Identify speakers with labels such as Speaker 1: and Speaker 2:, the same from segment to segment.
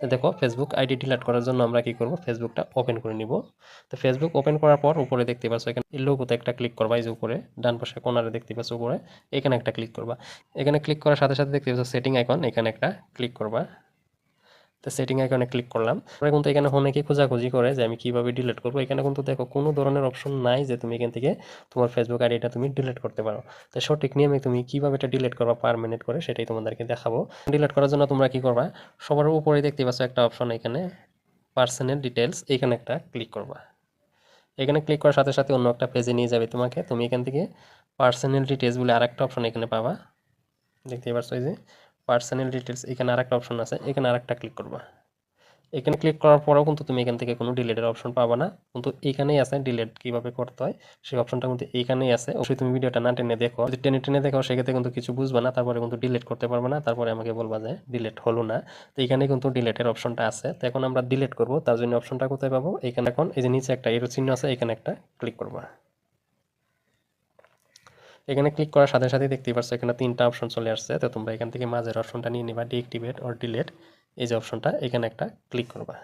Speaker 1: দেখো Facebook ID delete করার জন্য আমরা কি করব? ফেসবুকটা ওপেন করে নিব। তো ফেসবুক ওপেন করার পর উপরে দেখতে পাচ্ছ, এখানে লোগোতে একটা ক্লিক করবা, এই যে উপরে, ডান পাশে কোনারে দেখতে পাচ্ছ, উপরে, এখানে একটা ক্লিক করবা। এখানে ক্লিক করার সাথে সাথে দেখতে পাচ্ছ সেটিং আইকন এখানে একটা ক্লিক করবা। তো সেটিং আইকনে ক্লিক করলাম। পরে কিন্তু এখানে অনেকে খোঁজাখুঁজি করে যে আমি কীভাবে ডিলিট করব। এখানে কিন্তু দেখো কোনো ধরনের অপশন নাই যে তুমি এখান থেকে তোমার ফেসবুক আইডিটা তুমি ডিলিট করতে পারো। তো সঠিক নিয়মে তুমি কীভাবে এটা ডিলিট করবা পার মিনিট করে সেটাই তোমাদেরকে দেখাবো। ডিলিট করার জন্য তোমরা কি করবা? সবার উপরে দেখতে পাচ্ছ একটা অপশন এখানে পার্সোনাল ডিটেলস এখানে একটা ক্লিক করবা। এখানে ক্লিক করার সাথে সাথে অন্য একটা পেজে নিয়ে যাবে তোমাকে। তুমি এখান থেকে পার্সোনাল ডিটেলস বলে আরেকটা অপশন এখানে পাবা। দেখতেই পাচ্ছ এই যে পার্সোনাল ডিটেলস এখানে আরেকটা অপশন আছে, এখানে আরেকটা ক্লিক করবা। এখানে ক্লিক করার পরেও কিন্তু তুমি এখান থেকে কোনো ডিলেটের অপশন পাবা না, কিন্তু এখানেই আছে ডিলেট কীভাবে করতে হয়, সেই অপশনটা কিন্তু এখানেই আছে। অবশ্যই তুমি ভিডিওটা না টেনে দেখো, যদি টেনে টেনে দেখো, সেক্ষেত্রে কিন্তু কিছু বুঝবা না, তারপরে কিন্তু ডিলেট করতে পারবে না, তারপরে আমাকে বলবা যে ডিলেট হলো না। তো এখানে কিন্তু ডিলেটের অপশনটা আছে, তো এখন আমরা ডিলেট করব, তার জন্য অপশনটা কোথায় পাবো? এখানে এখন এই যে নিচে একটা এরো চিহ্ন আছে, এখানে একটা ক্লিক করবা। এখানে ক্লিক করার সাথে সাথে দেখতেই পাচ্ছ এখানে তিনটা অপশন চলে আসছে। তো তোমরা এখান থেকে মাঝের অপশনটা নিয়ে নিবা ডিএক্টিভেট অর ডিলেট এই যে অপশনটা এখানে একটা ক্লিক করবা।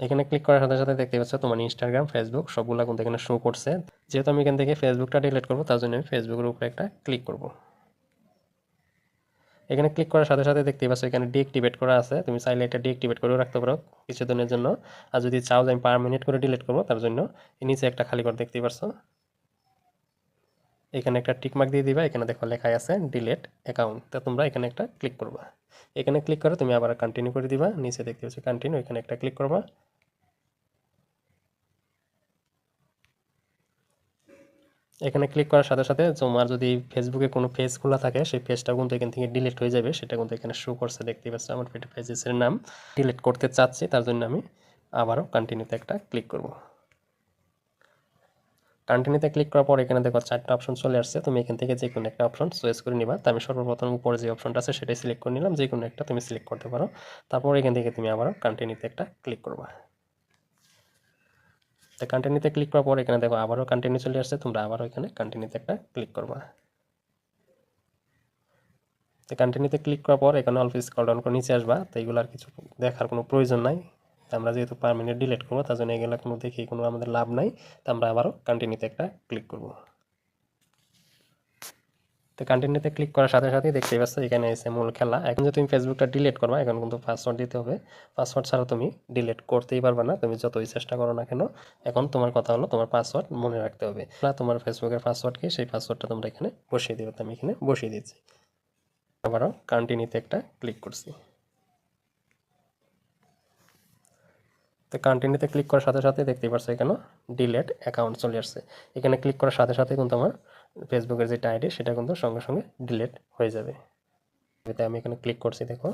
Speaker 1: এখানে ক্লিক করার সাথে সাথে দেখতে পাচ্ছ, তোমার ইনস্টাগ্রাম ফেসবুক সবগুলো কিন্তু এখানে শো করছে। যেহেতু আমি এখান থেকে ফেসবুকটা ডিলিট করব, তার জন্য আমি ফেসবুকের উপরে একটা ক্লিক করব। এখানে ক্লিক করার সাথে সাথে দেখতে পাচ্ছ, এখানে ডিএক্টিভেট করা আছে। তুমি চাইলে এটা ডিএক্টিভেট করেও রাখতে পারো কিছুদিনের জন্য। আর যদি চাও যে আমি পার মিনিট করে ডিলিট করব, তার জন্য নিচে একটা খালি করে দেখতে পাচ্ছ এখানে একটা টিকমার্ক দিয়ে দিবা, এখানে দেখো লেখাই আছে ডিলেট অ্যাকাউন্ট তো তোমরা এখানে একটা ক্লিক করবা। এখানে ক্লিক করে তুমি আবার কন্টিনিউ করে দিবা, নিচে দেখতে পাচ্ছ কন্টিনিউ এখানে একটা ক্লিক করবা। এখানে ক্লিক করার সাথে সাথে তোমার যদি ফেসবুকে কোনো পেজ খোলা থাকে, সেই পেজটাও কিন্তু এখান থেকে ডিলিট হয়ে যাবে, সেটা কিন্তু এখানে শো করছে, দেখতে পাচ্ছ আমার পেজের নাম। ডিলিট করতে চাচ্ছি, তার জন্য আমি আবারও কন্টিনিউতে একটা ক্লিক করব। কন্টিনিউতে ক্লিক করার পর এখানে দেখো চারটা অপশন চলে আসছে। তুমি এখান থেকে যে কোনো একটা অপশন চয়েস করে নিবা। তো আমি সর্বপ্রথম উপরে যে অপশনটা আছে সেটাই সিলেক্ট করে নিলাম। যে কোনো একটা তুমি সিলেক্ট করতে পারো। তারপর এখান থেকে তুমি আবারও কন্টিনিউতে একটা ক্লিক করবা। তো কন্টিনিউতে ক্লিক করার পর এখানে দেখো আবারও কন্টিনিউ চলে আসছে। তোমরা আবারও এখানে কন্টিনিউতে একটা ক্লিক করবা। তো কন্টিনিউতে ক্লিক করার পর এখানে অল্প স্কল ডাউন করে নিচে আসবা। তো এগুলো আর কিছু দেখার কোনো প্রয়োজন নাই। আমরা যেহেতু পার মিনিট ডিলিট করব তার জন্য এগুলো কোনো দেখি কোনো আমাদের লাভ নাই। তো আমরা আবারও কন্টিনিউতে একটা ক্লিক করব। তো কন্টিনিউতে ক্লিক করার সাথে সাথেই দেখতে পাচ্ছ, এখানে এসে মূল খেলা। এখন যে তুমি ফেসবুকটা ডিলিট করবা, এখন কিন্তু পাসওয়ার্ড দিতে হবে। পাসওয়ার্ড ছাড়া তুমি ডিলিট করতেই পারবে না। তুমি যতই চেষ্টা করো না কেন, এখন তোমার কথা হলো তোমার পাসওয়ার্ড মনে রাখতে হবে। তোমার ফেসবুকের পাসওয়ার্ড কি, সেই পাসওয়ার্ডটা তোমরা এখানে বসিয়ে দেবে। তো আমি এখানে বসিয়ে দিচ্ছি আবারও কন্টিনিউতে একটা ক্লিক করছি। তো কন্টিনিউতে ক্লিক করার সাথে সাথে দেখতেই পাচ্ছ এখানে ডিলেট অ্যাকাউন্ট চলে আসছে। এখানে ক্লিক করার সাথে সাথে কিন্তু আমার ফেসবুকের যেটা আইডি সেটা কিন্তু সঙ্গে সঙ্গে ডিলেট হয়ে যাবে। এতে আমি এখানে ক্লিক করছি, দেখো।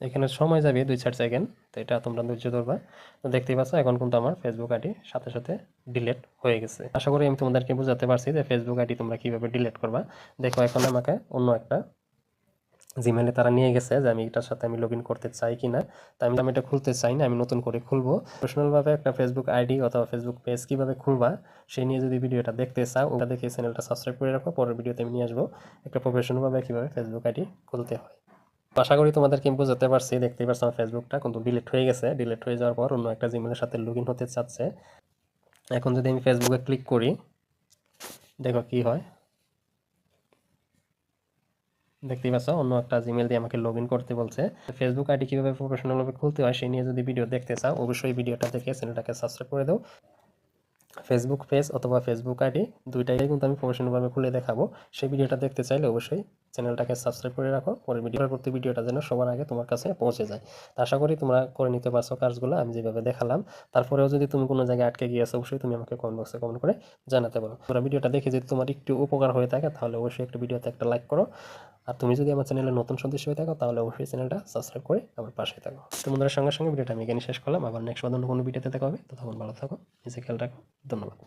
Speaker 1: এখানে সময় যাবে দুই চার সেকেন্ড তো এটা তোমরা ধৈর্য ধরবা। তো দেখতেই পাচ্ছ, এখন কিন্তু আমার ফেসবুক আইডি সাথে সাথে ডিলেট হয়ে গেছে। আশা করি আমি তোমাদেরকে বুঝাতে পারছি যে ফেসবুক আইডি তোমরা কীভাবে ডিলেট করবা। দেখো, এখন আমাকে অন্য একটা জিমেলে তারা নিয়ে গেছে যে আমি এটার সাথে আমি লগ করতে চাই কি না তাই আমি এটা খুলতে চাই না, আমি নতুন করে খুলবো। পার্সোনালভাবে একটা ফেসবুক আইডি অথবা ফেসবুক পেজ কীভাবে খুলবা সেই নিয়ে যদি ভিডিওটা দেখতে চাও, ওটা দেখে চ্যানেলটা সাবস্ক্রাইব করে রাখো, পরের ভিডিওতে আমি নিয়ে আসব একটা প্রফেশনালভাবে কীভাবে ফেসবুক আইডি খুলতে হয়। আশা করি তোমাদেরকে বোঝাতে পারছি, দেখতেই পারছ আমার ফেসবুকটা কিন্তু ডিলিট হয়ে গেছে। ডিলিট হয়ে যাওয়ার পর অন্য একটা জিমেলের সাথে লগ হতে চাচ্ছে। এখন যদি আমি ফেসবুকে ক্লিক করি, দেখো কি হয়। দেখতেই পাচ্ছ, অন্য একটা জিমেল দিয়ে আমাকে লগ করতে বলছে। ফেসবুক আইডি কীভাবে প্রফেশনালভাবে খুলতে হয় সেই নিয়ে যদি ভিডিও দেখতে চাও, অবশ্যই ভিডিওটা দেখে চ্যানেলটাকে সাবস্ক্রাইব করে দাও। ফেসবুক পেজ অথবা ফেসবুক আইডি দুইটাই কিন্তু আমি প্রফেশনালভাবে খুলে দেখাবো। সেই ভিডিওটা দেখতে চাইলে অবশ্যই চ্যানেলটাকে সাবস্ক্রাইব করে রাখো পরে ভিডিও পরবর্তী ভিডিওটা যেন সবার আগে তোমার কাছে পৌঁছে যায়। আশা করি তোমরা করে নিতে পারছ কাজগুলো, আমি যেভাবে দেখালাম। তারপরেও যদি তুমি কোনো জায়গায় আটকে গিয়েছো, অবশ্যই তুমি আমাকে কমেন্ট বক্সে কমেন্ট করে জানাতে পারো। তোমরা ভিডিওটা দেখে যদি তোমার একটু উপকার হয়ে থাকে, তাহলে অবশ্যই একটা ভিডিওতে একটা লাইক করো। আর তুমি যদি আমার চ্যানেলে নতুন সদস্য হয়ে থাকো, তাহলে অবশ্যই চ্যানেলটা সাবস্ক্রাইব করে আমার পাশে থাকো। তোমাদের সঙ্গে সঙ্গে ভিডিওটা আমি এখানে শেষ করলাম। আবার নেক্সট অন্য কোনো ভিডিওতে দেখা হবে। তো তখন ভালো থাকো নিজে খেয়াল রাখো। ধন্যবাদ।